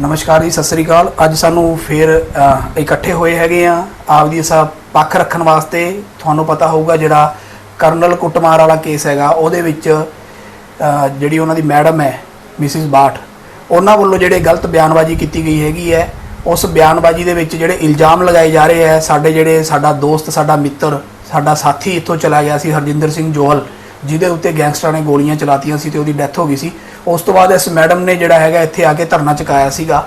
ਨਮਸਕਾਰ ਜੀ, ਸਤਿ ਸ੍ਰੀ ਅਕਾਲ। ਅੱਜ ਸਾਨੂੰ ਫੇਰ ਇਕੱਠੇ ਹੋਏ ਹੈਗੇ ਆ। ਆਪਦੀ ਸਾ ਪੱਖ ਰੱਖਣ ਵਾਸਤੇ ਤੁਹਾਨੂੰ ਪਤਾ ਹੋਊਗਾ ਜਿਹੜਾ ਕਰਨਲ ਕੁੱਟਮਾਰ ਵਾਲਾ ਕੇਸ ਹੈਗਾ, ਉਹਦੇ ਵਿੱਚ ਜਿਹੜੀ ਉਹਨਾਂ ਦੀ ਮੈਡਮ ਹੈ, ਮਿਸਿਸ ਬਾਠ, ਉਹਨਾਂ ਵੱਲੋਂ ਜਿਹੜੇ ਗਲਤ ਬਿਆਨਬਾਜ਼ੀ ਕੀਤੀ ਗਈ ਹੈਗੀ ਹੈ, ਉਸ ਬਿਆਨਬਾਜ਼ੀ ਦੇ ਵਿੱਚ ਜਿਹੜੇ ਇਲਜ਼ਾਮ ਲਗਾਏ ਜਾ ਰਹੇ ਹੈ, ਸਾਡੇ ਜਿਹੜੇ ਸਾਡਾ ਦੋਸਤ, ਸਾਡਾ ਮਿੱਤਰ, ਸਾਡਾ ਸਾਥੀ ਇੱਥੋਂ ਚਲਾ ਗਿਆ ਸੀ, ਹਰਜਿੰਦਰ ਸਿੰਘ ਜੋਹਲ। ਜਿਹਦੇ ਉੱਤੇ ਗੈਂਗਸਟਰਾਂ ਨੇ ਗੋਲੀਆਂ ਚਲਾਤੀਆਂ ਸੀ ਤੇ ਉਹਦੀ ਡੈਥ ਹੋ ਗਈ ਸੀ। ਉਸ ਤੋਂ ਬਾਅਦ ਇਸ ਮੈਡਮ ਨੇ ਜਿਹੜਾ ਹੈਗਾ ਇੱਥੇ ਆ ਕੇ ਧਰਨਾ ਚੁਕਾਇਆ ਸੀਗਾ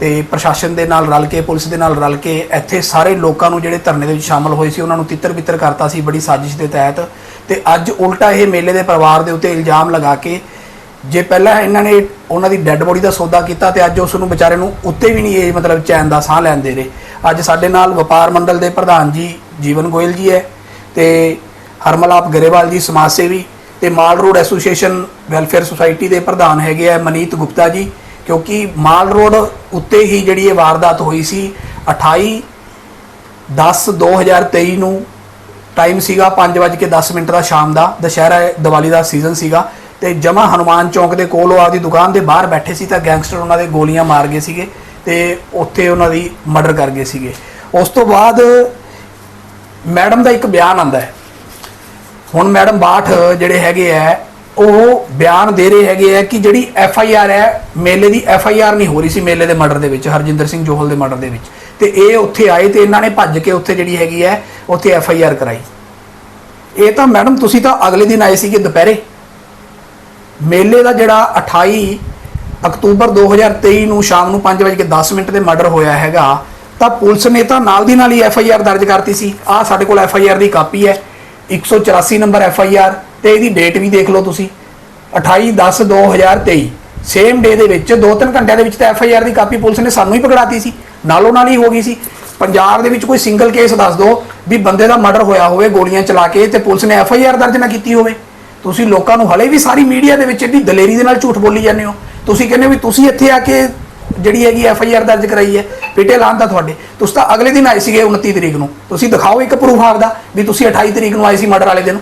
ਤੇ ਪ੍ਰਸ਼ਾਸਨ ਦੇ ਨਾਲ ਰਲ ਕੇ, ਪੁਲਿਸ ਦੇ ਨਾਲ ਰਲ ਕੇ ਇੱਥੇ ਸਾਰੇ ਲੋਕਾਂ ਨੂੰ ਜਿਹੜੇ ਧਰਨੇ ਦੇ ਵਿੱਚ ਸ਼ਾਮਲ ਹੋਏ ਸੀ, ਉਹਨਾਂ ਨੂੰ ਤਿੱਤਰ ਬਿੱਤਰ ਕਰਤਾ ਸੀ ਬੜੀ ਸਾਜ਼ਿਸ਼ ਦੇ ਤਹਿਤ। ਤੇ ਅੱਜ ਉਲਟਾ ਇਹ ਮੇਲੇ ਦੇ ਪਰਿਵਾਰ ਦੇ ਉੱਤੇ ਇਲਜ਼ਾਮ ਲਗਾ ਕੇ ਜੇ ਪਹਿਲਾਂ ਇਹਨਾਂ ਨੇ ਉਹਨਾਂ ਦੀ ਡੈੱਡ ਬੋਡੀ ਦਾ ਸੌਦਾ ਕੀਤਾ ਤੇ ਅੱਜ ਉਸ ਨੂੰ ਵਿਚਾਰੇ ਨੂੰ ਉੱਤੇ ਵੀ ਨਹੀਂ ਇਹ ਮਤਲਬ ਚੈਨ ਦਾ ਸਾਹ ਲੈਣ ਦੇ ਰਹੇ। ਅੱਜ ਸਾਡੇ ਨਾਲ ਵਪਾਰ ਮੰਡਲ ਦੇ ਪ੍ਰਧਾਨ ਜੀ ਜੀਵਨ ਗੋਇਲ ਜੀ ਹੈ ਤੇ ਹਰਮਲਾਪ ਗਰੇਵਾਲ ਜੀ, ਸਮਾਜ ਸੇਵੀ ਤੇ Mall Road association welfare society ਦੇ ਪ੍ਰਧਾਨ ਹੈਗੇ ਆ ਮਨੀਤ ਗੁਪਤਾ ਜੀ, ਕਿਉਂਕਿ ਮਾਲ ਰੋਡ ਉੱਤੇ ਹੀ ਜਿਹੜੀ ਇਹ ਵਾਰਦਾਤ ਹੋਈ ਸੀ 28 10 2023 ਨੂੰ ਟਾਈਮ ਸੀਗਾ 5:10 ਮਿੰਟ ਦਾ ਸ਼ਾਮ ਦਾ, ਦੁਸ਼ਹਿਰਾ, ਦੀਵਾਲੀ ਦਾ ਸੀਜ਼ਨ ਸੀਗਾ ਤੇ ਜਮਾ ਹਨੂਮਾਨ ਚੌਂਕ ਦੇ ਕੋਲ ਉਹ ਆਪਦੀ ਦੁਕਾਨ ਦੇ ਬਾਹਰ ਬੈਠੇ ਸੀ ਤਾਂ ਗੈਂਗਸਟਰ ਉਹਨਾਂ ਦੇ ਗੋਲੀਆਂ ਮਾਰ ਗਏ ਸੀਗੇ ਤੇ ਉੱਥੇ ਉਹਨਾਂ ਦੀ ਮਰਡਰ ਕਰ ਗਏ ਸੀਗੇ। ਉਸ ਤੋਂ ਬਾਅਦ ਮੈਡਮ ਦਾ ਇੱਕ ਬਿਆਨ ਆਂਦਾ ਹੈ। ਹੁਣ ਮੈਡਮ ਬਾਠ ਜਿਹੜੇ ਹੈਗੇ ਆ, ਉਹ ਬਿਆਨ ਦੇ ਰਹੇ ਹੈਗੇ ਆ ਕਿ ਜਿਹੜੀ ਐਫ ਆਈ ਆਰ ਹੈ, ਮੇਲੇ ਦੀ ਐਫ ਆਈ ਆਰ ਨਹੀਂ ਹੋ ਰਹੀ ਸੀ ਮੇਲੇ ਦੇ ਮਰਡਰ ਦੇ ਵਿੱਚ, ਹਰਜਿੰਦਰ ਸਿੰਘ ਜੋਹਲ ਦੇ ਮਰਡਰ ਦੇ ਵਿੱਚ। ਤੇ ਇਹ ਉੱਥੇ ਆਏ ਤੇ ਇਹਨਾਂ ਨੇ ਭੱਜ ਕੇ ਉੱਥੇ ਜਿਹੜੀ ਹੈਗੀ ਹੈ, ਉੱਥੇ ਐਫ ਆਈ ਆਰ ਕਰਾਈ। ਇਹ ਤਾਂ ਮੈਡਮ ਤੁਸੀਂ ਤਾਂ ਅਗਲੇ ਦਿਨ ਆਏ ਸੀਗੇ ਦੁਪਹਿਰੇ। ਮੇਲੇ ਦਾ ਜਿਹੜਾ 28 ਅਕਤੂਬਰ 2023 ਨੂੰ ਸ਼ਾਮ ਨੂੰ 5:10 ਮਿੰਟ ਦੇ ਮਰਡਰ ਹੋਇਆ ਹੈਗਾ, ਤਾਂ ਪੁਲਿਸ ਨੇ ਤਾਂ ਨਾਲ ਦੀ ਨਾਲ ਹੀ ਐਫ ਆਈ ਆਰ ਦਰਜ ਕਰਤੀ ਸੀ। ਆਹ ਸਾਡੇ ਕੋਲ ਐਫ ਆਈ ਆਰ ਦੀ ਕਾਪੀ ਹੈ। 184 ਨੰਬਰ ਐਫ ਆਈ ਆਰ ਤੇ ਇਹਦੀ ਡੇਟ ਵੀ ਦੇਖ ਲਓ ਤੁਸੀਂ 28/10/2023 ਸੇਮ ਡੇ ਦੇ ਵਿੱਚ 2-3 ਘੰਟਿਆਂ ਦੇ ਵਿੱਚ ਤਾਂ ਐਫ ਆਈ ਆਰ ਦੀ ਕਾਪੀ ਪੁਲਿਸ ਨੇ ਸਾਨੂੰ ਹੀ ਪਕੜਾਤੀ ਸੀ, ਨਾਲੋਂ ਨਾਲ ਹੀ ਹੋ ਗਈ ਸੀ। ਪੰਜਾਬ ਦੇ ਵਿੱਚ ਕੋਈ ਸਿੰਗਲ ਕੇਸ ਦੱਸ ਦਿਓ ਵੀ ਬੰਦੇ ਦਾ ਮਰਡਰ ਹੋਇਆ ਹੋਵੇ, ਗੋਲੀਆਂ ਚਲਾ ਕੇ ਤੇ ਪੁਲਿਸ ਨੇ ਐਫ ਆਈ ਆਰ ਦਰਜ ਨਾ ਕੀਤੀ ਹੋਵੇ। ਤੁਸੀਂ ਲੋਕਾਂ ਨੂੰ ਹਲੇ ਵੀ ਸਾਰੀ ਮੀਡੀਆ ਦੇ ਵਿੱਚ ਇਹਦੀ ਦਲੇਰੀ ਦੇ ਨਾਲ ਝੂਠ ਬੋਲੀ ਜਾਂਦੇ ਹੋ। ਤੁਸੀਂ ਕਹਿੰਦੇ ਹੋ ਵੀ ਤੁਸੀਂ ਇੱਥੇ ਆ ਕੇ ਜਿਹੜੀ ਹੈਗੀ ਐਫ ਆਈ ਆਰ ਦਰਜ ਕਰਾਈ ਹੈ, ਪਿੱਟੇ ਲਾਉਣ ਦਾ ਤੁਹਾਡੇ। ਤੁਸੀਂ ਤਾਂ ਅਗਲੇ ਦਿਨ ਆਏ ਸੀਗੇ 29 ਤਰੀਕ ਨੂੰ। ਤੁਸੀਂ ਦਿਖਾਓ ਇੱਕ ਪ੍ਰੂਫ ਆਪਦਾ ਵੀ ਤੁਸੀਂ 28 ਤਰੀਕ ਨੂੰ ਆਏ ਸੀ ਮਰਡਰ ਵਾਲੇ ਦਿਨ।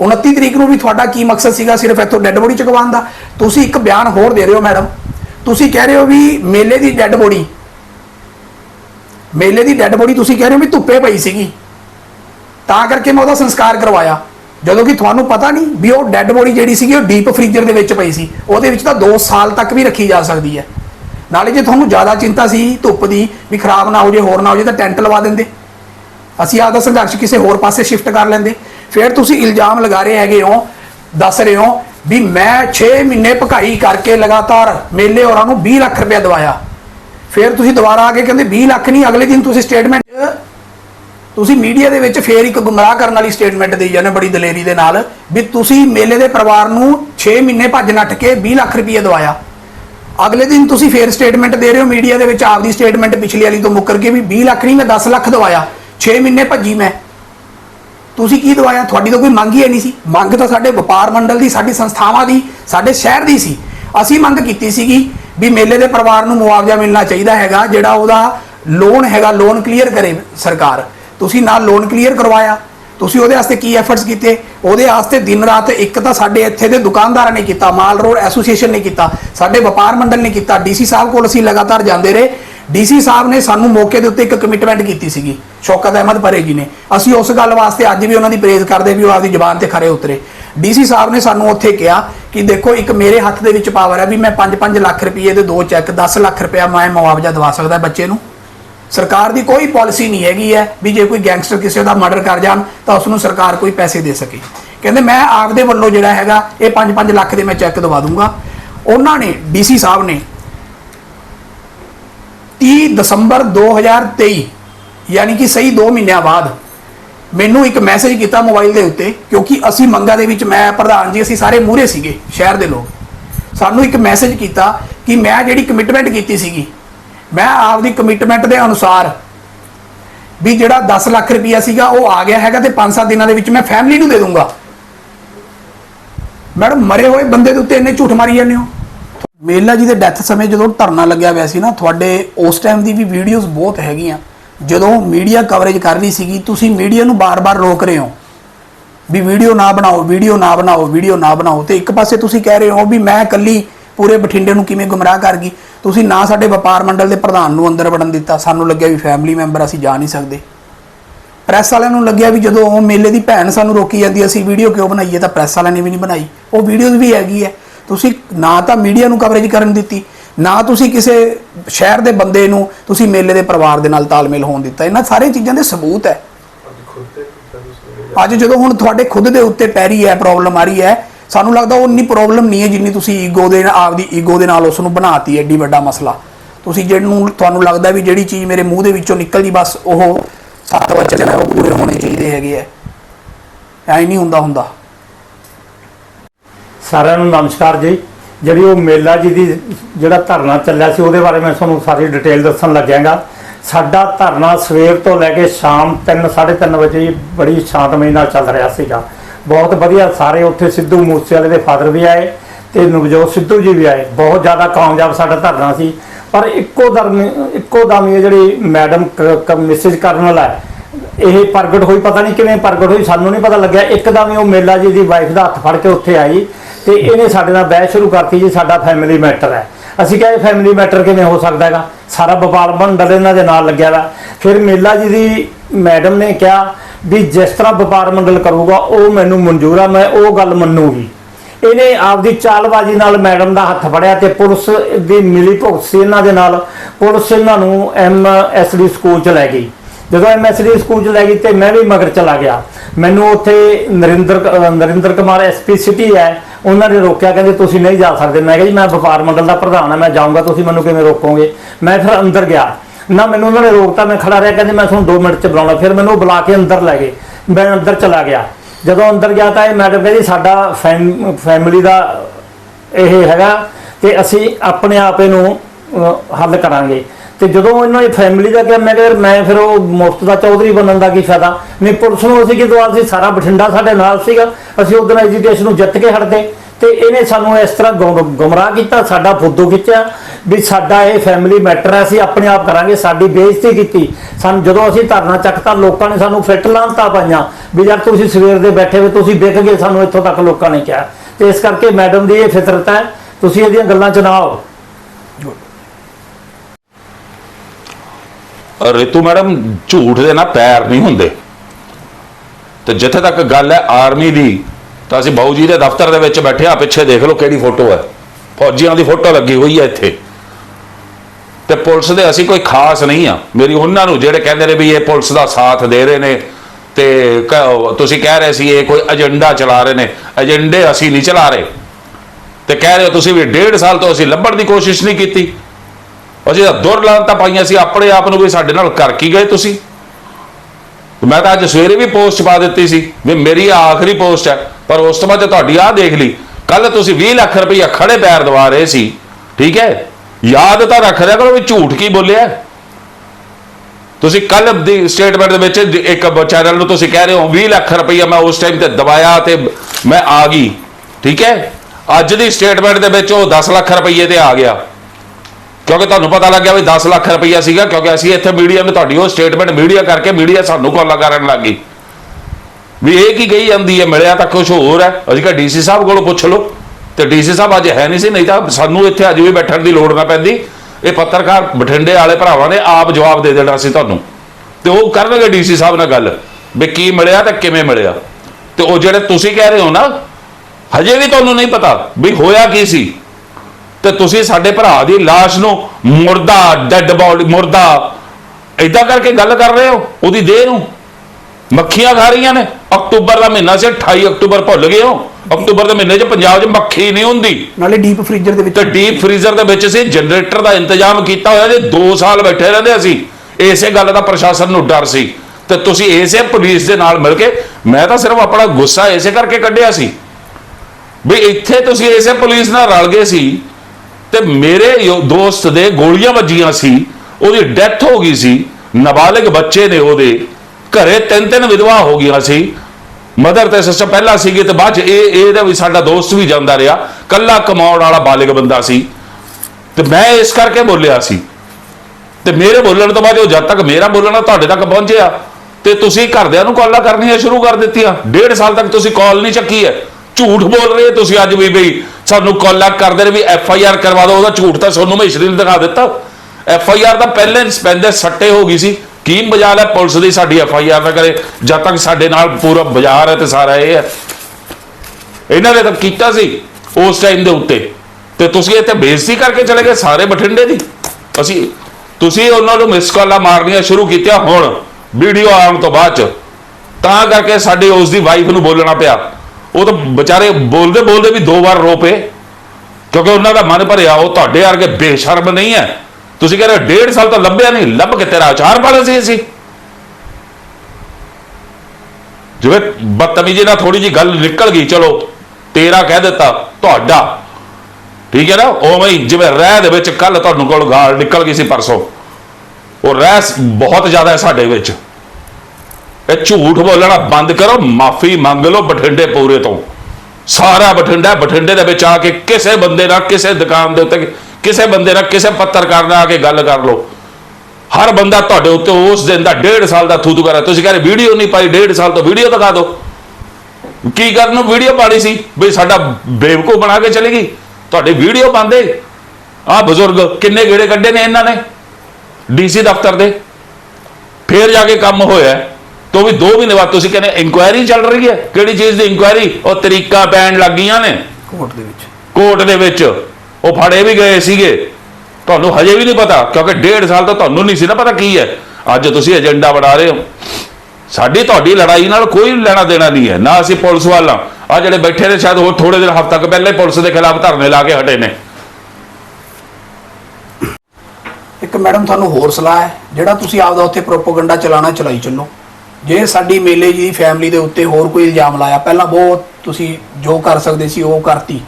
29 ਤਰੀਕ ਨੂੰ ਵੀ ਤੁਹਾਡਾ ਕੀ ਮਕਸਦ ਸੀਗਾ ਸਿਰਫ ਇੱਥੋਂ ਡੈੱਡ ਬੋਡੀ ਚੁਕਵਾਉਣ ਦਾ? ਤੁਸੀਂ ਇੱਕ ਬਿਆਨ ਹੋਰ ਦੇ ਰਹੇ ਹੋ, ਮੈਡਮ। ਤੁਸੀਂ ਕਹਿ ਰਹੇ ਹੋ ਵੀ ਮੇਲੇ ਦੀ ਡੈੱਡ ਬੋਡੀ, ਮੇਲੇ ਦੀ ਡੈੱਡ ਬੋਡੀ ਤੁਸੀਂ ਕਹਿ ਰਹੇ ਹੋ ਵੀ ਧੁੱਪੇ ਪਈ ਸੀਗੀ। ਤਾਂ ਕਰਕੇ ਮੈਂ ਉਹਦਾ ਸੰਸਕਾਰ ਕਰਵਾਇਆ। ਜਦੋਂ ਕਿ ਤੁਹਾਨੂੰ ਪਤਾ ਨਹੀਂ ਵੀ ਉਹ ਡੈੱਡ ਬੋਡੀ ਜਿਹੜੀ ਸੀਗੀ ਉਹ ਡੀਪ ਫ੍ਰੀਜ਼ਰ ਦੇ ਵਿੱਚ ਪਈ ਸੀ। ਉਹਦੇ ਵਿੱਚ ਤਾਂ 2 ਸਾਲ ਤੱਕ ਵੀ ਰੱਖੀ ਜਾ ਸਕਦੀ ਹੈ। ਨਾਲੇ ਜੇ ਤੁਹਾਨੂੰ ਜ਼ਿਆਦਾ ਚਿੰਤਾ ਸੀ, ਧੁੱਪ ਦੀ, ਵੀ ਖਰਾਬ ਨਾ ਹੋ ਜੇ, ਹੋਰ ਨਾ ਹੋ ਜੇ, ਤਾਂ ਟੈਂਟ ਲਵਾ ਦਿੰਦੇ। ਅਸੀਂ ਆਪਦਾ ਸੰਘਰਸ਼ ਕਿਸੇ ਹੋਰ ਪਾਸੇ ਸ਼ਿਫਟ ਕਰ ਲੈਂਦੇ। ਫਿਰ ਤੁਸੀਂ ਇਲਜ਼ਾਮ ਲਗਾ ਰਹੇ ਹੈਗੇ ਹੋ, ਦੱਸ ਰਹੇ ਹੋ, ਵੀ ਮੈਂ 6 ਮਹੀਨੇ ਭਕਾਈ ਕਰਕੇ ਲਗਾਤਾਰ ਮੇਲੇ ਹੋਰਾਂ ਨੂੰ 20 ਲੱਖ ਰੁਪਏ ਦਵਾਇਆ। ਫਿਰ ਤੁਸੀਂ ਦੁਬਾਰਾ ਆ ਕੇ ਕਹਿੰਦੇ 20 ਲੱਖ ਨਹੀਂ, ਅਗਲੇ ਦਿਨ ਤੁਸੀਂ ਸਟੇਟਮੈਂਟ ਤੁਸੀਂ ਮੀਡੀਆ ਦੇ ਵਿੱਚ ਫੇਰ ਇੱਕ ਗੁੰਮਰਾਹ ਕਰਨ ਵਾਲੀ ਸਟੇਟਮੈਂਟ ਦੇਈ ਜਾਂਦੇ ਬੜੀ ਦਲੇਰੀ ਦੇ ਨਾਲ, ਵੀ ਤੁਸੀਂ ਮੇਲੇ ਦੇ ਪਰਿਵਾਰ ਨੂੰ 6 ਮਹੀਨੇ ਭੱਜ ਨੱਠ ਕੇ 20 ਲੱਖ ਰੁਪਏ ਦਵਾਇਆ। ਅਗਲੇ ਦਿਨ ਤੁਸੀਂ ਫੇਰ ਸਟੇਟਮੈਂਟ ਦੇ ਰਹੇ ਹੋ ਮੀਡੀਆ ਦੇ ਵਿੱਚ ਆਪਦੀ ਸਟੇਟਮੈਂਟ ਪਿਛਲੀ ਵਾਲੀ ਤੋਂ ਮੁੱਕਰ ਕੇ ਵੀ 20 ਲੱਖ ਨਹੀਂ, ਮੈਂ 10 ਲੱਖ ਦਵਾਇਆ 6 ਮਹੀਨੇ ਭੱਜੀ ਮੈਂ। ਤੁਸੀਂ ਕੀ ਦਵਾਇਆ? ਤੁਹਾਡੀ ਤਾਂ ਕੋਈ ਮੰਗ ਹੀ ਹੈ ਨਹੀਂ ਸੀ। ਮੰਗ ਤਾਂ ਸਾਡੇ ਵਪਾਰ ਮੰਡਲ ਦੀ, ਸਾਡੀ ਸੰਸਥਾਵਾਂ ਦੀ, ਸਾਡੇ ਸ਼ਹਿਰ ਦੀ ਸੀ। ਅਸੀਂ ਮੰਗ ਕੀਤੀ ਸੀਗੀ ਵੀ ਮੇਲੇ ਦੇ ਪਰਿਵਾਰ ਨੂੰ ਮੁਆਵਜ਼ਾ ਮਿਲਣਾ ਚਾਹੀਦਾ ਹੈਗਾ, ਜਿਹੜਾ ਉਹਦਾ ਲੋਨ ਹੈਗਾ ਲੋਨ ਕਲੀਅਰ ਕਰੇ ਸਰਕਾਰ। ਤੁਸੀਂ ਨਾ ਲੋਨ ਕਲੀਅਰ ਕਰਵਾਇਆ ਤੁਸੀਂ ਉਹਦੇ ਵਾਸਤੇ ਕੀ ਐਫਰਟਸ ਕੀਤੇ? ਉਹਦੇ ਵਾਸਤੇ ਦਿਨ ਰਾਤ ਇੱਕ ਤਾਂ ਸਾਡੇ ਇੱਥੇ ਦੇ ਦੁਕਾਨਦਾਰਾਂ ਨੇ ਕੀਤਾ, ਮਾਲ ਰੋਡ ਐਸੋਸੀਏਸ਼ਨ ਨੇ ਕੀਤਾ, ਸਾਡੇ ਵਪਾਰ ਮੰਡਲ ਨੇ ਕੀਤਾ ਡੀਸੀ ਸਾਹਿਬ ਕੋਲ ਅਸੀਂ ਲਗਾਤਾਰ ਜਾਂਦੇ ਰਹੇ। ਡੀਸੀ ਸਾਹਿਬ ਨੇ ਸਾਨੂੰ ਮੌਕੇ ਦੇ ਉੱਤੇ ਇੱਕ ਕਮਿਟਮੈਂਟ ਕੀਤੀ ਸੀਗੀ, ਸ਼ੌਕਤ ਅਹਿਮਦ ਪਰੇ ਜੀ ਨੇ। ਅਸੀਂ ਉਸ ਗੱਲ ਵਾਸਤੇ ਅੱਜ ਵੀ ਉਹਨਾਂ ਦੀ ਪ੍ਰੇਜ਼ ਕਰਦੇ ਵੀ ਉਹ ਆਪਦੀ ਜ਼ੁਬਾਨ ਤੇ ਖਰੇ ਉਤਰੇ। ਡੀਸੀ ਸਾਹਿਬ ਨੇ ਸਾਨੂੰ ਉੱਥੇ ਕਿਹਾ ਕਿ ਦੇਖੋ, ਇੱਕ ਮੇਰੇ ਹੱਥ ਦੇ ਵਿੱਚ ਪਾਵਰ ਹੈ ਵੀ ਮੈਂ 5-5 ਲੱਖ ਰੁਪਏ ਦੇ ਦੋ ਚੈੱਕ 10 ਲੱਖ ਰੁਪਇਆ ਮੈਂ ਮੁਆਵਜ਼ਾ ਦਵਾ ਸਕਦਾ ਬੱਚੇ ਨੂੰ। ਸਰਕਾਰ ਦੀ ਕੋਈ ਪਾਲਿਸੀ ਨਹੀਂ ਹੈਗੀ ਹੈ ਵੀ ਜੇ ਕੋਈ ਗੈਂਗਸਟਰ ਕਿਸੇ ਦਾ ਮਰਡਰ ਕਰ ਜਾਣ ਤਾਂ ਉਸ ਨੂੰ ਸਰਕਾਰ ਕੋਈ ਪੈਸੇ ਦੇ ਸਕੇ। ਕਹਿੰਦੇ ਮੈਂ ਆਪਦੇ ਵੱਲੋਂ ਜਿਹੜਾ ਹੈਗਾ, ਇਹ 5-5 ਲੱਖ ਦੇ ਮੈਂ ਚੈੱਕ ਦਵਾ ਦੂੰਗਾ। ਉਹਨਾਂ ਨੇ ਡੀਸੀ ਸਾਹਿਬ ਨੇ 30 ਦਸੰਬਰ 2023 ਯਾਨੀ ਕਿ ਸਹੀ 2 ਮਹੀਨਿਆਂ ਬਾਅਦ ਮੈਨੂੰ ਇੱਕ ਮੈਸੇਜ ਕੀਤਾ ਮੋਬਾਈਲ ਦੇ ਉੱਤੇ, ਕਿਉਂਕਿ ਅਸੀਂ ਮੰਗਾ ਦੇ ਵਿੱਚ, ਮੈਂ ਪ੍ਰਧਾਨ ਜੀ, ਅਸੀਂ ਸਾਰੇ ਮੂਹਰੇ ਸੀਗੇ, ਸ਼ਹਿਰ ਦੇ ਲੋਕ। ਸਾਨੂੰ ਇੱਕ ਮੈਸੇਜ ਕੀਤਾ ਕਿ ਮੈਂ ਜਿਹੜੀ ਕਮਿਟਮੈਂਟ ਕੀਤੀ ਸੀਗੀ ਮੈਂ ਆਪਦੀ ਕਮਿਟਮੈਂਟ ਦੇ ਅਨੁਸਾਰ ਵੀ ਜਿਹੜਾ 10 ਲੱਖ ਰੁਪਇਆ ਸੀਗਾ ਉਹ ਆ ਗਿਆ ਹੈਗਾ ਤੇ 5-7 ਦਿਨਾਂ ਦੇ ਵਿੱਚ ਮੈਂ ਫੈਮਿਲੀ ਨੂੰ ਦੇ ਦੂੰਗਾ। ਮੈਡਮ, ਮਰੇ ਹੋਏ ਬੰਦੇ ਦੇ ਉੱਤੇ ਇੰਨੇ ਝੂਠ ਮਾਰੀ ਜਾਂਦੇ ਹੋ। ਮੇਲਾ ਜੀ ਦੇ ਡੈਥ ਸਮੇਂ ਜਦੋਂ ਧਰਨਾ ਲੱਗਿਆ ਹੋਇਆ ਸੀ ਨਾ, ਤੁਹਾਡੇ ਉਸ ਟਾਈਮ ਦੀ ਵੀ ਵੀਡੀਓਜ਼ ਬਹੁਤ ਹੈਗੀਆਂ। ਜਦੋਂ ਮੀਡੀਆ ਕਵਰੇਜ ਕਰ ਰਹੀ ਸੀਗੀ, ਤੁਸੀਂ ਮੀਡੀਆ ਨੂੰ ਬਾਰ-ਬਾਰ ਰੋਕ ਰਹੇ ਹੋ। ਵੀ ਵੀਡੀਓ ਨਾ ਬਣਾਓ ਵੀਡੀਓ ਨਾ ਬਣਾਓ ਵੀਡੀਓ ਨਾ ਬਣਾਓ। ਤੇ ਇੱਕ ਪਾਸੇ ਤੁਸੀਂ ਕਹਿ ਰਹੇ ਹੋ ਵੀ ਮੈਂ ਇਕੱਲੀ ਪੂਰੇ ਬਠਿੰਡੇ ਨੂੰ ਕਿਵੇਂ ਗੁੰਮਰਾਹ ਕਰ ਗਈ? ਤੁਸੀਂ ਨਾ ਸਾਡੇ ਵਪਾਰ ਮੰਡਲ ਦੇ ਪ੍ਰਧਾਨ ਨੂੰ ਅੰਦਰ ਵੜਨ ਦਿੱਤਾ ਸਾਨੂੰ ਲੱਗਿਆ ਵੀ ਫੈਮਿਲੀ ਮੈਂਬਰ ਅਸੀਂ ਜਾ ਨਹੀਂ ਸਕਦੇ। ਪ੍ਰੈਸ ਵਾਲਿਆਂ ਨੂੰ ਲੱਗਿਆ ਵੀ ਜਦੋਂ ਉਹ ਮੇਲੇ ਦੀ ਭੈਣ ਸਾਨੂੰ ਰੋਕੀ ਜਾਂਦੀ ਅਸੀਂ ਵੀਡੀਓ ਕਿਉਂ ਬਣਾਈਏ? ਤਾਂ ਪ੍ਰੈਸ ਵਾਲਿਆਂ ਨੇ ਵੀ ਨਹੀਂ ਬਣਾਈ। ਉਹ ਵੀਡੀਓਜ਼ ਵੀ ਹੈਗੀ ਹੈ। ਤੁਸੀਂ ਨਾ ਤਾਂ ਮੀਡੀਆ ਨੂੰ ਕਵਰੇਜ ਕਰਨ ਦਿੱਤੀ ਨਾ ਤੁਸੀਂ ਕਿਸੇ ਸ਼ਹਿਰ ਦੇ ਬੰਦੇ ਨੂੰ ਤੁਸੀਂ ਮੇਲੇ ਦੇ ਪਰਿਵਾਰ ਦੇ ਨਾਲ ਤਾਲਮੇਲ ਹੋਣ ਦਿੱਤਾ। ਇਹਨਾਂ ਸਾਰੀਆਂ ਚੀਜ਼ਾਂ ਦੇ ਸਬੂਤ ਹੈ। ਅੱਜ ਜਦੋਂ ਹੁਣ ਤੁਹਾਡੇ ਖੁਦ ਦੇ ਉੱਤੇ ਪੈਰੀ ਹੈ ਪ੍ਰੋਬਲਮ ਆ ਰਹੀ ਹੈ ਸਾਨੂੰ ਲੱਗਦਾ ਉਹ ਇੰਨੀ ਪ੍ਰੋਬਲਮ ਨਹੀਂ ਹੈ ਜਿੰਨੀ ਤੁਸੀਂ ਈਗੋ ਦੇ ਆਪਦੀ ਈਗੋ ਦੇ ਨਾਲ ਉਸ ਨੂੰ ਬਣਾਤੀ ਐਡੀ ਵੱਡਾ ਮਸਲਾ। ਤੁਸੀਂ ਜਿਹਨੂੰ ਤੁਹਾਨੂੰ ਲੱਗਦਾ ਵੀ ਜਿਹੜੀ ਚੀਜ਼ ਮੇਰੇ ਮੂੰਹ ਦੇ ਵਿੱਚੋਂ ਨਿਕਲਦੀ, ਬਸ ਉਹ ਸੱਤ ਵਚਨ ਹੈ ਉਹ ਪੂਰੇ ਹੋਣੇ ਚਾਹੀਦੇ ਹੈਗੇ ਐ ਐ ਨਹੀਂ ਹੁੰਦਾ ਹੁੰਦਾ। ਸਾਰਿਆਂ ਨੂੰ ਨਮਸਕਾਰ ਜੀ। ਜਿਹੜੀ ਉਹ ਮੇਲਾ ਜੀ ਦੀ ਜਿਹੜਾ ਧਰਨਾ ਚੱਲਿਆ ਸੀ, ਉਹਦੇ ਬਾਰੇ ਮੈਂ ਤੁਹਾਨੂੰ ਸਾਰੀ ਡਿਟੇਲ ਦੱਸਣ ਲੱਗਿਆਗਾ। ਸਾਡਾ ਧਰਨਾ ਸਵੇਰ ਤੋਂ ਲੈ ਕੇ ਸ਼ਾਮ 3 3:30 ਵਜੇ ਬੜੀ ਸ਼ਾਂਤਮਈ ਨਾਲ ਚੱਲ ਰਿਹਾ ਸੀਗਾ। ਬਹੁਤ ਵਧੀਆ, ਸਾਰੇ ਉੱਥੇ ਸਿੱਧੂ ਮੂਸੇਵਾਲੇ ਦੇ ਫਾਦਰ ਵੀ ਆਏ ਤੇ ਨਵਜੋਤ ਸਿੱਧੂ ਜੀ ਵੀ ਆਏ। ਬਹੁਤ ਜ਼ਿਆਦਾ ਕਾਮਯਾਬ ਸਾਡਾ ਧਰਨਾ ਸੀ। ਪਰ ਇੱਕੋ ਦਰਮ ਇੱਕੋ ਦਮ ਇਹ ਜਿਹੜੀ ਮੈਡਮ ਮੈਸੇਜ ਕਰਨ ਵਾਲਾ ਇਹ ਪ੍ਰਗਟ ਹੋਈ, ਪਤਾ ਨਹੀਂ ਕਿਵੇਂ ਪ੍ਰਗਟ ਹੋਈ, ਸਾਨੂੰ ਨਹੀਂ ਪਤਾ ਲੱਗਿਆ। ਇੱਕਦਮ ਹੀ ਉਹ ਮੇਲਾ ਜੀ ਦੀ ਵਾਈਫ ਦਾ ਹੱਥ ਫੜ ਕੇ ਉੱਥੇ ਆਈ ਤੇ ਇਹਨੇ ਸਾਡੇ ਨਾਲ ਬਹਿਸ ਸ਼ੁਰੂ ਕਰਤੀ ਜੀ, ਸਾਡਾ ਫੈਮਿਲੀ ਮੈਟਰ ਹੈ। ਅਸੀਂ ਕਿਹਾ, ਇਹ ਫੈਮਿਲੀ ਮੈਟਰ ਕਿਵੇਂ ਹੋ ਸਕਦਾ ਹੈਗਾ? ਸਾਰਾ ਵਪਾਰ ਬੰਡਲ ਇਹਨਾਂ ਦੇ ਨਾਲ ਲੱਗਿਆ ਵਾ। ਫਿਰ ਮੇਲਾ ਜੀ ਦੀ ਮੈਡਮ ਨੇ ਕਿਹਾ ਵੀ ਜਿਸ ਤਰ੍ਹਾਂ ਵਪਾਰ ਮੰਡਲ ਕਰੂਗਾ, ਉਹ ਮੈਨੂੰ ਮਨਜ਼ੂਰ ਆ, ਮੈਂ ਉਹ ਗੱਲ ਮੰਨੂਗੀ। ਇਹਨੇ ਆਪਦੀ ਚਾਲਬਾਜ਼ੀ ਨਾਲ ਮੈਡਮ ਦਾ ਹੱਥ ਫੜਿਆ ਤੇ ਪੁਲਿਸ ਦੀ ਮਿਲੀ ਭੁਗਤ ਸੀ ਇਹਨਾਂ ਦੇ ਨਾਲ। ਪੁਲਿਸ ਇਹਨਾਂ ਨੂੰ ਐਮਐਸਡੀ ਸਕੂਲ ਚ ਲੈ ਗਈ। ਜਦੋਂ ਐਮਐਸਡੀ ਸਕੂਲ ਚ ਲੈ ਗਈ ਤੇ ਮੈਂ ਵੀ ਮਗਰ ਚਲਾ ਗਿਆ। ਮੈਨੂੰ ਉੱਥੇ ਨਰਿੰਦਰ ਨਰਿੰਦਰ ਕੁਮਾਰ ਐਸਪੀ ਸਿਟੀ ਹੈ, ਉਹਨਾਂ ਨੇ ਰੋਕਿਆ, ਕਹਿੰਦੇ ਤੁਸੀਂ ਨਹੀਂ ਜਾ ਸਕਦੇ। ਮੈਂ ਕਿਹਾ ਜੀ, ਮੈਂ ਵਪਾਰ ਮੰਡਲ ਦਾ ਪ੍ਰਧਾਨ ਹਾਂ ਮੈਂ ਜਾਊਂਗਾ, ਤੁਸੀਂ ਮੈਨੂੰ ਕਿਵੇਂ ਰੋਕੋਗੇ? ਮੈਂ ਫਿਰ ਅੰਦਰ ਗਿਆ। ਨਾ ਮੈਨੂੰ ਉਹਨਾਂ ਨੇ ਰੋਕਤਾ, ਮੈਂ ਖੜਾ ਰਿਹਾ, ਕਹਿੰਦੇ ਮੈਂ ਤੁਹਾਨੂੰ 2 ਮਿੰਟ ਚ ਬੁਲਾਉਣਾ। ਫਿਰ ਮੈਨੂੰ ਬੁਲਾ ਕੇ ਅੰਦਰ ਲੈ ਗਏ। ਮੈਂ ਅੰਦਰ ਚਲਾ ਗਿਆ। ਜਦੋਂ ਅੰਦਰ ਗਿਆ ਤਾਂ ਇਹ ਮੈਡਮ ਕਹਿੰਦੀ, ਸਾਡਾ ਫੈਮਿਲੀ ਦਾ ਇਹ ਹੈਗਾ ਤੇ ਅਸੀਂ ਆਪਣੇ ਆਪ ਇਹਨੂੰ ਹੱਲ ਕਰਾਂਗੇ। ਤੇ ਜਦੋਂ ਇਹਨਾਂ ਦੀ ਫੈਮਿਲੀ ਦਾ ਕਿਹਾ, ਮੈਂ ਕਿਹਾ ਮੈਂ ਫਿਰ ਉਹ ਮੁਫਤ ਦਾ ਚੌਧਰੀ ਬਣਨ ਦਾ ਕੀ ਫਾਇਦਾ? ਨਹੀਂ, ਪੁਲਿਸ ਨੂੰ ਅਸੀਂ ਕਿ ਕਿਦੋਂ ਸੀ ਸਾਰਾ ਬਠਿੰਡਾ ਸਾਡੇ ਨਾਲ ਸੀਗਾ। ਅਸੀਂ ਉਦੋਂ ਐਜੀਟੇਸ਼ਨ ਨੂੰ ਜਿੱਤ ਕੇ ਹਟਦੇ। ਤੇ ਇਹਨੇ ਸਾਨੂੰ ਇਸ ਤਰ੍ਹਾਂ ਗੁੰਮਰਾਹ ਕੀਤਾ, ਸਾਡਾ ਫੁੱਦੂ ਖਿੱਚਿਆ, ਵੀ ਸਾਡਾ ਇਹ ਫੈਮਿਲੀ ਮੈਟਰ ਹੈ, ਅਸੀਂ ਆਪਣੇ ਆਪ ਕਰਾਂਗੇ, ਸਾਡੀ ਬੇਇੱਜ਼ਤੀ ਕੀਤੀ। ਸਾਨੂੰ ਜਦੋਂ ਅਸੀਂ ਧਰਨਾ ਚੱਕਤਾ, ਲੋਕਾਂ ਨੇ ਸਾਨੂੰ ਫਿੱਟ ਲਾਂਤਾ ਪਾਈਆਂ, ਵੀ ਯਾਰ ਤੁਸੀਂ ਸਵੇਰ ਦੇ ਬੈਠੇ ਹੋ ਤੁਸੀਂ ਵਿਕ ਗਏ, ਸਾਨੂੰ ਇੱਥੋਂ ਤੱਕ ਲੋਕਾਂ ਨੇ ਕਿਹਾ। ਤੇ ਇਸ ਕਰਕੇ ਮੈਡਮ ਦੀ ਇਹ ਫਿਤਰਤ ਹੈ, ਤੁਸੀਂ ਇਹਦੀਆਂ ਗੱਲਾਂ ਚ ਨਾ ਆਓ। ਰਿਤੂ ਮੈਡਮ, ਝੂਠ ਦੇ ਨਾ ਪੈਰ ਨਹੀਂ ਹੁੰਦੇ। ਤੇ ਜਿੱਥੇ ਤੱਕ ਗੱਲ ਹੈ, ਆਰਮੀ ਦੀ ਤਾਂ ਅਸੀਂ ਬਾਊ ਜੀ ਦੇ ਦਫ਼ਤਰ ਦੇ ਵਿੱਚ ਬੈਠੇ ਆ, ਪਿੱਛੇ ਦੇਖ ਲਓ ਕਿਹੜੀ ਫੋਟੋ ਹੈ। ਫੌਜੀਆਂ ਦੀ ਫੋਟੋ ਲੱਗੀ ਹੋਈ ਹੈ ਇੱਥੇ। ਤੇ ਪੁਲਿਸ ਦੇ ਅਸੀਂ ਕੋਈ ਖਾਸ ਨਹੀਂ ਆ। ਮੇਰੀ ਉਹਨਾਂ ਨੂੰ ਜਿਹੜੇ ਕਹਿੰਦੇ ਨੇ ਵੀ ਇਹ ਪੁਲਿਸ ਦਾ ਸਾਥ ਦੇ ਰਹੇ ਨੇ ਤੇ ਕ- ਤੁਸੀਂ ਕਹਿ ਰਹੇ ਸੀ ਇਹ ਕੋਈ ਏਜੰਡਾ ਚਲਾ ਰਹੇ ਨੇ। ਏਜੰਡੇ ਅਸੀਂ ਨਹੀਂ ਚਲਾ ਰਹੇ। ਤੇ ਕਹਿ ਰਹੇ ਹੋ ਤੁਸੀਂ ਵੀ ਡੇਢ ਸਾਲ ਤੋਂ ਅਸੀਂ ਲੱਭਣ ਦੀ ਕੋਸ਼ਿਸ਼ ਨਹੀਂ ਕੀਤੀ। ਅਸੀਂ ਤਾਂ ਦੁਰਲਾਂਤਾਂ ਪਾਈਆਂ ਸੀ, ਆਪਣੇ ਆਪ ਨੂੰ ਵੀ ਸਾਡੇ ਨਾਲ ਕਰ ਕੀ ਗਏ ਤੁਸੀਂ? ਮੈਂ ਤਾਂ ਅੱਜ ਸਵੇਰੇ ਵੀ ਪੋਸਟ ਪਾ ਦਿੱਤੀ ਸੀ ਵੀ ਮੇਰੀ ਆਹ ਆਖਰੀ ਪੋਸਟ ਹੈ, ਪਰ ਉਸ ਤੋਂ ਬਾਅਦ ਜੇ ਤੁਹਾਡੀ ਆਹ ਦੇਖ ਲਈ ਕੱਲ ਤੁਸੀਂ 20 ਲੱਖ ਰੁਪਈਆ ਖੜੇ ਪੈਰ ਦਵਾ ਰਹੇ ਸੀ, ਠੀਕ ਹੈ? ਯਾਦ ਤਾਂ ਰੱਖ ਲਿਆ ਕਰੋ ਵੀ ਝੂਠ ਕੀ ਬੋਲਿਆ ਤੁਸੀਂ ਕੱਲ ਦੀ ਸਟੇਟਮੈਂਟ ਦੇ ਵਿੱਚ ਇੱਕ ਚੈਨਲ ਨੂੰ ਤੁਸੀਂ ਕਹਿ ਰਹੇ ਹੋ 20 ਲੱਖ ਰੁਪਈਆ ਮੈਂ ਉਸ ਟਾਈਮ ਤੇ ਦਬਾਇਆ ਤੇ ਮੈਂ ਆ ਗਈ, ਠੀਕ ਹੈ? ਅੱਜ ਦੀ ਸਟੇਟਮੈਂਟ ਦੇ ਵਿੱਚ ਉਹ 10 ਲੱਖ ਰੁਪਈਏ ਤੇ ਆ ਗਿਆ। ਕਿਉਂਕਿ ਤੁਹਾਨੂੰ ਪਤਾ ਲੱਗਿਆ ਵੀ 10 ਲੱਖ ਰੁਪਈਆ ਸੀਗਾ, ਕਿਉਂਕਿ ਅਸੀਂ ਇੱਥੇ ਮੀਡੀਆ ਨੂੰ ਤੁਹਾਡੀ ਉਹ ਸਟੇਟਮੈਂਟ ਮੀਡੀਆ ਕਰਕੇ ਮੀਡੀਆ ਸਾਨੂੰ ਕਾਲਾਂ ਕਰਨ ਲੱਗ ਗਈ। ਵੀ ਇਹ ਕੀ ਕਹੀ ਜਾਂਦੀ ਹੈ, ਮਿਲਿਆ ਤਾਂ ਕੁਝ ਹੋਰ ਹੈ। ਅਸੀਂ ਕਿਹਾ ਡੀਸੀ ਸਾਹਿਬ ਕੋਲੋਂ ਪੁੱਛ ਲਓ। ਤੇ ਡੀਸੀ ਸਾਹਿਬ ਅੱਜ ਹੈ ਨਹੀਂ ਸੀ, ਨਹੀਂ ਤਾਂ ਸਾਨੂੰ ਇੱਥੇ ਅੱਜ ਵੀ ਬੈਠਣ ਦੀ ਲੋੜ ਨਾ ਪੈਂਦੀ। ਇਹ ਪੱਤਰਕਾਰ ਬਠਿੰਡੇ ਵਾਲੇ ਭਰਾਵਾਂ ਨੇ ਆਪ ਜਵਾਬ ਦੇ ਦੇਣਾ ਸੀ ਤੁਹਾਨੂੰ। ਤੇ ਉਹ ਕਰਨਗੇ ਡੀਸੀ ਸਾਹਿਬ ਨਾਲ ਗੱਲ, ਵੀ ਕੀ ਮਿਲਿਆ ਤੇ ਕਿਵੇਂ ਮਿਲਿਆ। ਤੇ ਉਹ ਜਿਹੜੇ ਤੁਸੀਂ ਕਹਿ ਰਹੇ ਹੋ ਨਾ, ਹਜੇ ਵੀ ਤੁਹਾਨੂੰ ਨਹੀਂ ਪਤਾ ਵੀ ਹੋਇਆ ਕੀ ਸੀ। ਤੇ ਤੁਸੀਂ ਸਾਡੇ ਭਰਾ ਦੀ ਲਾਸ਼ ਨੂੰ ਮੁਰਦਾ ਡੈੱਡ ਬਾਡੀ ਮੁਰਦਾ ਇਦਾਂ ਕਰਕੇ ਗੱਲ ਕਰ ਰਹੇ ਹੋ ਉਹਦੀ ਦੇਹ ਨੂੰ? ਮੱਖੀਆਂ ਖਾ ਰਹੀਆਂ ਨੇ। ਅਕਤੂਬਰ ਦਾ ਮਹੀਨਾ ਸੀ 28 ਅਕਤੂਬਰ ਭੁੱਲ ਗਏ ਹੋ। ਅਕਤੂਬਰ ਦੇ ਮਹੀਨੇ 'ਚ ਪੰਜਾਬ 'ਚ ਮੱਖੀ ਨਹੀਂ ਹੁੰਦੀ। ਨਾਲੇ ਡੀਪ ਫ੍ਰੀਜ਼ਰ ਦੇ ਵਿੱਚ ਤੇ ਡੀਪ ਫ੍ਰੀਜ਼ਰ ਦੇ ਵਿੱਚ ਸੀ ਜਨਰੇਟਰ ਦਾ ਇੰਤਜ਼ਾਮ ਕੀਤਾ ਹੋਇਆ ਜੇ 2 ਸਾਲ ਬੈਠੇ ਰਹਿੰਦੇ ਅਸੀਂ। ਇਸੇ ਗੱਲ ਦਾ ਪ੍ਰਸ਼ਾਸਨ ਨੂੰ ਡਰ ਸੀ। ਤੇ ਤੁਸੀਂ ਇਸੇ ਪੁਲਿਸ ਦੇ ਨਾਲ ਮਿਲ ਕੇ ਮੈਂ ਤਾਂ ਸਿਰਫ ਆਪਣਾ ਗੁੱਸਾ ਇਸੇ ਕਰਕੇ ਕੱਢਿਆ ਸੀ। ਵੀ ਇੱਥੇ ਤੁਸੀਂ ਇਸੇ ਪੁਲਿਸ ਨਾਲ ਰਲ ਗਏ ਸੀ ਤੇ ਮੇਰੇ ਯੋ- ਦੋਸਤ ਦੇ ਗੋਲੀਆਂ ਵੱਜੀਆਂ ਸੀ, ਉਹਦੀ ਡੈਥ ਹੋ ਗਈ ਸੀ, ਨਾਬਾਲਗ ਬੱਚੇ ਨੇ ਉਹਦੇ ਘਰੇ ਤਿੰਨ ਤਿੰਨ ਵਿਧਵਾ ਹੋ ਗਈਆਂ ਸੀ। ਮਦਰ ਤੇ ਸਿਸਟਰ ਪਹਿਲਾਂ ਸੀਗੇ ਤੇ ਬਾਅਦ ਚ ਇਹ, ਇਹਦਾ ਵੀ ਸਾਡਾ ਦੋਸਤ ਵੀ ਜਾਂਦਾ ਰਿਹਾ, ਕੱਲਾ ਕਮਾਉਣ ਵਾਲਾ ਬਾਲਗ ਬੰਦਾ ਸੀ। ਤੇ ਮੈਂ ਇਸ ਕਰਕੇ ਬੋਲਿਆ ਸੀ। ਤੇ ਮੇਰੇ ਬੋਲਣ ਤੋਂ ਬਾਅਦ ਉਹ ਜਦ ਤੱਕ ਮੇਰਾ ਬੋਲਣਾ ਤੁਹਾਡੇ ਤੱਕ ਪਹੁੰਚਿਆ, ਤੇ ਤੁਸੀਂ ਘਰਦਿਆਂ ਨੂੰ ਕਾਲਾਂ ਕਰਨੀਆਂ ਸ਼ੁਰੂ ਕਰ ਦਿੱਤੀਆਂ। ਡੇਢ ਸਾਲ ਤੱਕ ਤੁਸੀਂ ਕਾਲ ਨਹੀਂ ਚੱਕੀ ਹੈ। ਝੂਠ ਬੋਲ ਰਹੇ ਤੁਸੀਂ ਅੱਜ ਵੀ ਬਈ। ਸਾਨੂੰ ਕਾਲਾਂ ਕਰਦੇ ਨੇ ਵੀ ਐਫ ਆਈ ਆਰ ਕਰਵਾ ਦਿਓ, ਉਹਦਾ ਝੂਠ ਤਾਂ ਤੁਹਾਨੂੰ ਮੈਂ ਹਿਸਟਰੀ ਦਿਖਾ ਦਿੱਤਾ। ਐਫ ਆਈ ਆਰ ਤਾਂ ਪਹਿਲੇ ਪੈਂਦੇ ਸੱਟੇ ਹੋ ਗਈ ਸੀ। ਕੀ ਮਜਾਲ ਹੈ ਪੁਲਿਸ ਦੀ ਸਾਡੀ ਐਫ ਆਈ ਆਰ ਨਾ ਕਰੇ, ਜਦ ਤੱਕ ਸਾਡੇ ਨਾਲ ਪੂਰਾ ਬਾਜ਼ਾਰ ਹੈ ਤੇ ਸਾਰਾ ਇਹ ਹੈ। ਇਹਨਾਂ ਨੇ ਤਾਂ ਕੀਤਾ ਸੀ ਉਸ ਟਾਈਮ ਦੇ ਉੱਤੇ। ਤੇ ਤੁਸੀਂ ਇੱਥੇ ਬੇਇੱਜ਼ਤੀ ਕਰਕੇ ਚਲੇ ਗਏ ਸਾਰੇ ਬਠਿੰਡੇ ਦੀ? ਅਸੀਂ, ਤੁਸੀਂ ਉਹਨਾਂ ਨੂੰ ਮਿਸ ਕਾਲਾਂ ਮਾਰਨੀਆਂ ਸ਼ੁਰੂ ਕੀਤੀਆਂ ਹੁਣ ਵੀਡੀਓ ਆਉਣ ਤੋਂ ਬਾਅਦ ਚ। ਤਾਂ ਕਰਕੇ ਸਾਡੀ ਉਸ ਦੀ ਵਾਈਫ ਨੂੰ ਬੋਲਣਾ ਪਿਆ। ਉਹ ਤਾਂ ਵਿਚਾਰੇ ਬੋਲਦੇ ਬੋਲਦੇ ਵੀ ਦੋ ਵਾਰ ਰੋ ਪਏ। ਕਿਉਂਕਿ ਉਹਨਾਂ ਦਾ ਮਨ ਭਰਿਆ, ਉਹ ਤੁਹਾਡੇ ਵਰਗੇ ਬੇਸ਼ਰਮ ਨਹੀਂ ਹੈ। ਤੁਸੀਂ ਕਹਿੰਦੇ ਡੇਢ ਸਾਲ ਤੋਂ ਲੱਭਿਆ ਨਹੀਂ, ਲੱਭ ਕੇ ਤੇਰਾ ਆਚਾਰ ਪਾਲੇ ਸੀ ਅਸੀਂ। ਜਿਵੇਂ ਬਦਤਮੀਜੀ ਨਾਲ ਥੋੜੀ ਜੀ ਗੱਲ ਨਿਕਲ ਗਈ, ਚਲੋ, ਤੇਰਾ ਕਹਿ ਦਿੱਤਾ, ਤੁਹਾਡਾ। ਠੀਕ ਹੈ ਨਾ? ਉਵੇਂ ਹੀ ਜਿਵੇਂ ਰਹਿ ਦੇ ਵਿੱਚ ਕੱਲ ਤੁਹਾਨੂੰ ਕੋਲ ਗਾਲ ਨਿਕਲ ਗਈ ਸੀ ਪਰਸੋਂ। ਉਹ ਰਹਿ ਬਹੁਤ ਜ਼ਿਆਦਾ ਹੈ ਸਾਡੇ ਵਿੱਚ। ਇਹ ਝੂਠ ਬੋਲਣਾ ਬੰਦ ਕਰੋ, ਮਾਫੀ ਮੰਗ ਲਓ ਬਠਿੰਡੇ ਪੂਰੇ ਤੋਂ। ਸਾਰਾ ਬਠਿੰਡਾ ਬਠਿੰਡੇ ਦੇ ਵਿੱਚ ਆ ਕੇ ਕਿਸੇ ਬੰਦੇ ਨਾਲ, ਕਿਸੇ ਦੁਕਾਨ ਦੇ ਉੱਤੇ, ਕਿਸੇ ਬੰਦੇ ਨਾਲ, ਕਿਸੇ ਪੱਤਰਕਾਰ ਨਾਲ ਆ ਕੇ ਗੱਲ ਕਰ ਲਓ। ਹਰ ਬੰਦਾ ਤੁਹਾਡੇ ਉੱਤੇ ਉਸ ਦਿਨ ਦਾ ਡੇਢ ਸਾਲ ਦਾ ਥੂਥੂ ਕਰਾ। ਤੁਸੀਂ ਕਹਿੰਦੇ ਵੀਡੀਓ ਨਹੀਂ ਪਾਈ, ਡੇਢ ਸਾਲ ਤੋਂ ਵੀਡੀਓ ਦਿਖਾ ਦਿਓ। ਕੀ ਕਰਨ ਨੂੰ ਵੀਡੀਓ ਪਾਣੀ ਸੀ? ਵੀ ਸਾਡਾ ਬੇਵਕੂ ਬਣਾ ਕੇ ਚਲੇ ਗਈ। ਤੁਹਾਡੇ ਵੀਡੀਓ ਪਾਉਂਦੇ। ਆਹ ਬਜ਼ੁਰਗ ਕਿੰਨੇ ਗੇੜੇ ਕੱਢੇ ਨੇ ਇਹਨਾਂ ਨੇ। ਡੀਸੀ ਦਫ਼ਤਰ ਦੇ। ਫੇਰ ਜਾ ਕੇ ਕੰਮ ਹੋਇਆ। ਤੋਂ ਵੀ 2 ਮਹੀਨੇ ਬਾਅਦ ਤੁਸੀਂ ਕਹਿੰਦੇ ਇਨਕੁਆਇਰੀ ਚੱਲ ਰਹੀ ਹੈ? ਕਿਹੜੀ ਚੀਜ਼ ਦੀ ਇਨਕੁਆਇਰੀ ਉਹ ਤਰੀਕਾ ਪੈਣ ਲੱਗ ਗਈਆਂ ਨੇ। ਕੋਰਟ ਦੇ ਵਿੱਚ। ਕੋਰਟ ਦੇ ਵਿੱਚ। ਉਹ ਫੜੇ ਵੀ ਗਏ ਸੀਗੇ। ਤੁਹਾਨੂੰ ਹਜੇ ਵੀ ਨਹੀਂ ਪਤਾ ਕਿਉਂਕਿ ਡੇਢ ਸਾਲ ਤੋਂ ਤੁਹਾਨੂੰ ਨਹੀਂ ਸੀ ਨਾ ਪਤਾ ਕੀ ਹੈ। ਅੱਜ ਤੁਸੀਂ ਏਜੰਡਾ ਬਣਾ ਰਹੇ ਹੋ। ਸਾਡੀ ਤੁਹਾਡੀ ਲੜਾਈ ਨਾਲ ਕੋਈ ਲੈਣਾ ਦੇਣਾ ਨਹੀਂ ਹੈ। ਨਾ ਅਸੀਂ ਪੁਲਿਸ ਵਾਲਾ। ਆ ਜਿਹੜੇ ਬੈਠੇ ਨੇ ਸ਼ਾਇਦ ਉਹ ਥੋੜੇ ਦਿਨ ਹਫ਼ਤਾ ਕੁ ਪਹਿਲਾਂ ਹੀ ਪੁਲਿਸ ਦੇ ਖਿਲਾਫ ਧਰਨੇ ਲਾ ਕੇ ਹਟੇ ਨੇ। ਇੱਕ ਮੈਡਮ ਤੁਹਾਨੂੰ ਹੋਰ ਸਲਾਹ ਹੈ। ਜਿਹੜਾ ਤੁਸੀਂ ਆਪਦਾ ਉੱਥੇ ਪ੍ਰੋਪਗੈਂਡਾ ਚਲਾਣਾ ਚਲਾਈ ਚੱਲੋ। ਜੇ ਸਾਡੀ ਮੇਲੇ ਜੀ ਦੀ ਫੈਮਿਲੀ ਦੇ ਉੱਤੇ ਹੋਰ ਕੋਈ ਇਲਜ਼ਾਮ ਲਾਇਆ, ਪਹਿਲਾਂ ਬਹੁਤ ਤੁਸੀਂ ਜੋ ਕਰ ਸਕਦੇ ਸੀ ਉਹ ਕਰਤੀ।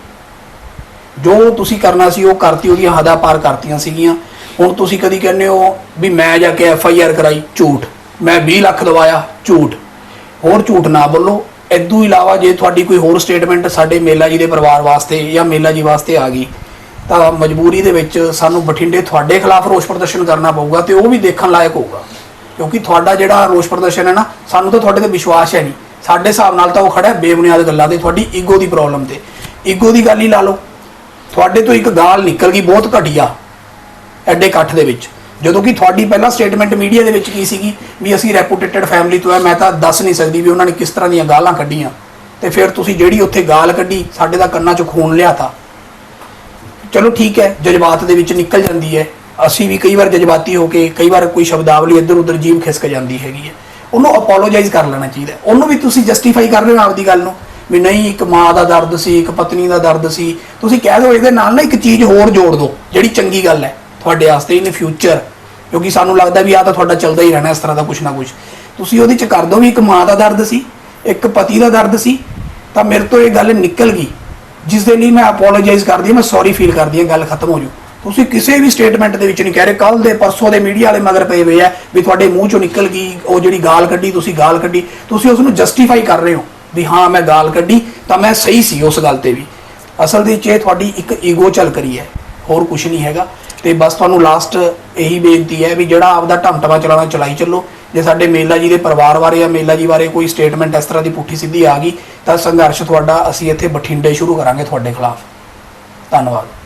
ਜੋ ਤੁਸੀਂ ਕਰਨਾ ਸੀ ਉਹ ਕਰਤੀ, ਉਹਦੀਆਂ ਹੱਦਾਂ ਪਾਰ ਕਰਤੀਆਂ ਸੀਗੀਆਂ। ਹੁਣ ਤੁਸੀਂ ਕਦੀ ਕਹਿੰਦੇ ਹੋ ਵੀ ਮੈਂ ਜਾ ਕੇ ਐਫ ਆਈ ਆਰ ਕਰਾਈ, ਝੂਠ। ਮੈਂ 20 ਲੱਖ ਦਵਾਇਆ, ਝੂਠ। ਹੋਰ ਝੂਠ ਨਾ ਬੋਲੋ। ਇਦੋਂ ਇਲਾਵਾ ਜੇ ਤੁਹਾਡੀ ਕੋਈ ਹੋਰ ਸਟੇਟਮੈਂਟ ਸਾਡੇ ਮੇਲਾ ਜੀ ਦੇ ਪਰਿਵਾਰ ਵਾਸਤੇ ਜਾਂ ਮੇਲਾ ਜੀ ਵਾਸਤੇ ਆ ਗਈ, ਤਾਂ ਮਜਬੂਰੀ ਦੇ ਵਿੱਚ ਸਾਨੂੰ ਬਠਿੰਡੇ ਤੁਹਾਡੇ ਖਿਲਾਫ ਰੋਸ ਪ੍ਰਦਰਸ਼ਨ ਕਰਨਾ ਪਊਗਾ ਤੇ ਉਹ ਵੀ ਦੇਖਣ ਲਾਇਕ ਹੋਊਗਾ। ਕਿਉਂਕਿ ਤੁਹਾਡਾ ਜਿਹੜਾ ਰੋਸ ਪ੍ਰਦਰਸ਼ਨ ਹੈ ਨਾ, ਸਾਨੂੰ ਤਾਂ ਤੁਹਾਡੇ ਤੇ ਵਿਸ਼ਵਾਸ ਹੈ ਨਹੀਂ। ਸਾਡੇ ਹਿਸਾਬ ਨਾਲ ਤਾਂ ਉਹ ਖੜਾ ਬੇਬੁਨਿਆਦ ਗੱਲਾਂ ਤੇ, ਤੁਹਾਡੀ ਈਗੋ ਦੀ ਪ੍ਰੋਬਲਮ ਤੇ। ਈਗੋ ਦੀ ਗੱਲ ਹੀ ਲਾ ਲਓ। ਤੁਹਾਡੇ ਤੋਂ ਇੱਕ ਗਾਲ ਨਿਕਲ ਗਈ ਬਹੁਤ ਘਟੀਆ, ਐਡੇ ਇਕੱਠ ਦੇ ਵਿੱਚ। ਜਦੋਂ ਕਿ ਤੁਹਾਡੀ ਪਹਿਲਾਂ ਸਟੇਟਮੈਂਟ ਮੀਡੀਆ ਦੇ ਵਿੱਚ ਕੀ ਸੀਗੀ? ਵੀ ਅਸੀਂ ਰੈਪੂਟੇਟਡ ਫੈਮਿਲੀ ਤੋਂ ਹੈ, ਮੈਂ ਤਾਂ ਦੱਸ ਨਹੀਂ ਸਕਦੀ ਵੀ ਉਹਨਾਂ ਨੇ ਕਿਸ ਤਰ੍ਹਾਂ ਦੀਆਂ ਗਾਲਾਂ ਕੱਢੀਆਂ। ਤੇ ਫਿਰ ਤੁਸੀਂ ਜਿਹੜੀ ਉੱਥੇ ਗਾਲ ਕੱਢੀ, ਸਾਡੇ ਦਾ ਕੰਨਾਂ 'ਚ ਖੂਨ ਲਿਆ ਤਾ। ਚਲੋ ਠੀਕ ਹੈ, ਜਜ਼ਬਾਤ ਦੇ ਵਿੱਚ ਨਿਕਲ ਜਾਂਦੀ ਹੈ। ਅਸੀਂ ਵੀ ਕਈ ਵਾਰ ਜਜ਼ਬਾਤੀ ਹੋ ਕੇ, ਕਈ ਵਾਰ ਕੋਈ ਸ਼ਬਦਾਵਲੀ ਇੱਧਰ ਉੱਧਰ ਜੀਵ ਖਿਸਕ ਜਾਂਦੀ ਹੈਗੀ ਹੈ। ਉਹਨੂੰ ਅਪੋਲੋਜਾਈਜ਼ ਕਰ ਲੈਣਾ ਚਾਹੀਦਾ ਉਹਨੂੰ ਵੀ ਤੁਸੀਂ ਜਸਟੀਫਾਈ ਕਰ ਰਹੇ ਹੋ ਆਪਦੀ ਗੱਲ ਨੂੰ ਵੀ ਨਹੀਂ, ਇੱਕ ਮਾਂ ਦਾ ਦਰਦ ਸੀ, ਇੱਕ ਪਤਨੀ ਦਾ ਦਰਦ ਸੀ। ਤੁਸੀਂ ਕਹਿ ਦਿਓ ਇਹਦੇ ਨਾਲ ਨਾ ਇੱਕ ਚੀਜ਼ ਹੋਰ ਜੋੜ ਦਿਓ, ਜਿਹੜੀ ਚੰਗੀ ਗੱਲ ਹੈ ਤੁਹਾਡੇ ਵਾਸਤੇ ਇਨ ਫਿਊਚਰ ਕਿਉਂਕਿ ਸਾਨੂੰ ਲੱਗਦਾ ਵੀ ਆ ਤਾਂ ਤੁਹਾਡਾ ਚੱਲਦਾ ਹੀ ਰਹਿਣਾ ਇਸ ਤਰ੍ਹਾਂ ਦਾ ਕੁਝ ਨਾ ਕੁਝ ਤੁਸੀਂ ਉਹਦੇ ਚ ਕਰ ਦਿਓ ਵੀ ਇੱਕ ਮਾਂ ਦਾ ਦਰਦ ਸੀ, ਇੱਕ ਪਤੀ ਦਾ ਦਰਦ ਸੀ, ਤਾਂ ਮੇਰੇ ਤੋਂ ਇਹ ਗੱਲ ਨਿਕਲ ਗਈ। ਜਿਸ ਦੇ ਲਈ ਮੈਂ ਅਪੋਲੋਜਾਈਜ਼ ਕਰਦੀ ਹਾਂ, ਮੈਂ ਸੌਰੀ ਫੀਲ ਕਰਦੀ ਹਾਂ, ਗੱਲ ਖਤਮ ਹੋ ਜੂ ਤੁਸੀਂ ਕਿਸੇ ਵੀ ਸਟੇਟਮੈਂਟ ਦੇ ਵਿੱਚ ਨਹੀਂ ਕਹਿ ਰਹੇ ਕੱਲ ਦੇ, ਪਰਸੋਂ ਦੇ ਮੀਡੀਆ ਵਾਲੇ ਮਗਰ ਪਏ ਹੋਏ ਆ ਵੀ ਤੁਹਾਡੇ ਮੂੰਹ ਚੋਂ ਨਿਕਲ ਗਈ, ਉਹ ਜਿਹੜੀ ਗਾਲ ਕੱਢੀ, ਤੁਸੀਂ ਗਾਲ ਕੱਢੀ, ਤੁਸੀਂ ਉਸ ਨੂੰ ਜਸਟੀਫਾਈ ਕਰ ਰਹੇ ਹੋ ਵੀ ਹਾਂ, ਮੈਂ ਗਾਲ ਕੱਢੀ, ਤਾਂ ਮੈਂ ਸਹੀ ਸੀ ਉਸ ਗੱਲ ਤੇ ਵੀ। ਅਸਲ ਦੇ ਵਿੱਚ ਇਹ ਤੁਹਾਡੀ ਇੱਕ ਈਗੋ ਚੱਲ ਕਰੀ ਹੈ, ਹੋਰ ਕੁਝ ਨਹੀਂ ਹੈਗਾ। ਤੇ ਬਸ ਤੁਹਾਨੂੰ ਲਾਸਟ ਇਹੀ ਬੇਨਤੀ ਹੈ ਵੀ ਜਿਹੜਾ ਆਪਦਾ ਢਮਟਮਾ ਚਲਾਣਾ, ਚਲਾਈ ਚੱਲੋ। ਜੇ ਸਾਡੇ ਮੇਲਾ ਜੀ ਦੇ ਪਰਿਵਾਰ ਬਾਰੇ ਜਾਂ ਮੇਲਾ ਜੀ ਬਾਰੇ ਕੋਈ ਸਟੇਟਮੈਂਟ ਇਸ ਤਰ੍ਹਾਂ ਦੀ ਪੁੱਠੀ ਸਿੱਧੀ ਆ ਗਈ, ਤਾਂ ਸੰਘਰਸ਼ ਤੁਹਾਡਾ ਅਸੀਂ ਇੱਥੇ ਬਠਿੰਡੇ ਸ਼ੁਰੂ ਕਰਾਂਗੇ ਤੁਹਾਡੇ ਖਿਲਾਫ। ਧੰਨਵਾਦ।